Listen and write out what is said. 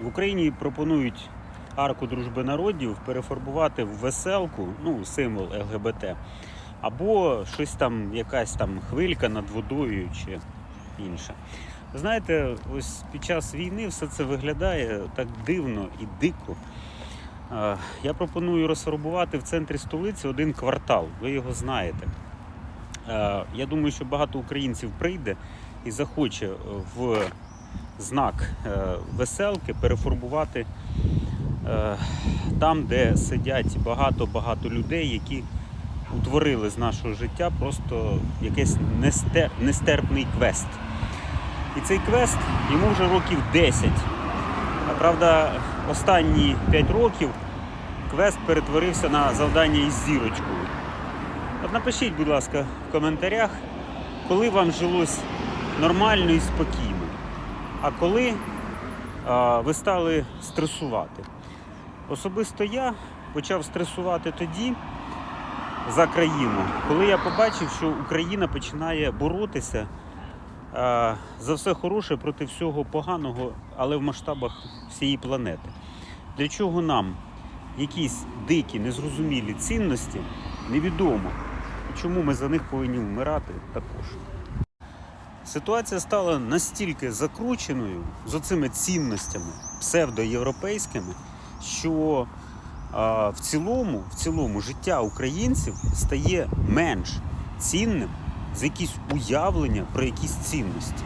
В Україні пропонують арку дружби народів перефарбувати в веселку, ну, символ ЛГБТ, або щось там, якась там хвилька над водою чи інше. Знаєте, ось під час війни все це виглядає так дивно і дико. Я пропоную розфарбувати в центрі столиці один квартал. Ви його знаєте. Я думаю, що багато українців прийде і захоче в знак е, веселки перефарбувати е, там, де сидять багато-багато людей, які утворили з нашого життя просто якийсь нестер, нестерпний квест. І цей квест йому вже років 10. А правда, останні 5 років квест перетворився на завдання із зірочкою. От напишіть, будь ласка, в коментарях, коли вам жилось нормально і спокійно, а коли а, ви стали стресувати. Особисто я почав стресувати тоді за країну, коли я побачив, що Україна починає боротися а, за все хороше проти всього поганого, але в масштабах всієї планети. Для чого нам якісь дикі, незрозумілі цінності, невідомо. Чому ми за них повинні вмирати також. Ситуація стала настільки закрученою з оцими цінностями псевдоєвропейськими, що а, в, цілому, в цілому життя українців стає менш цінним за якісь уявлення про якісь цінності.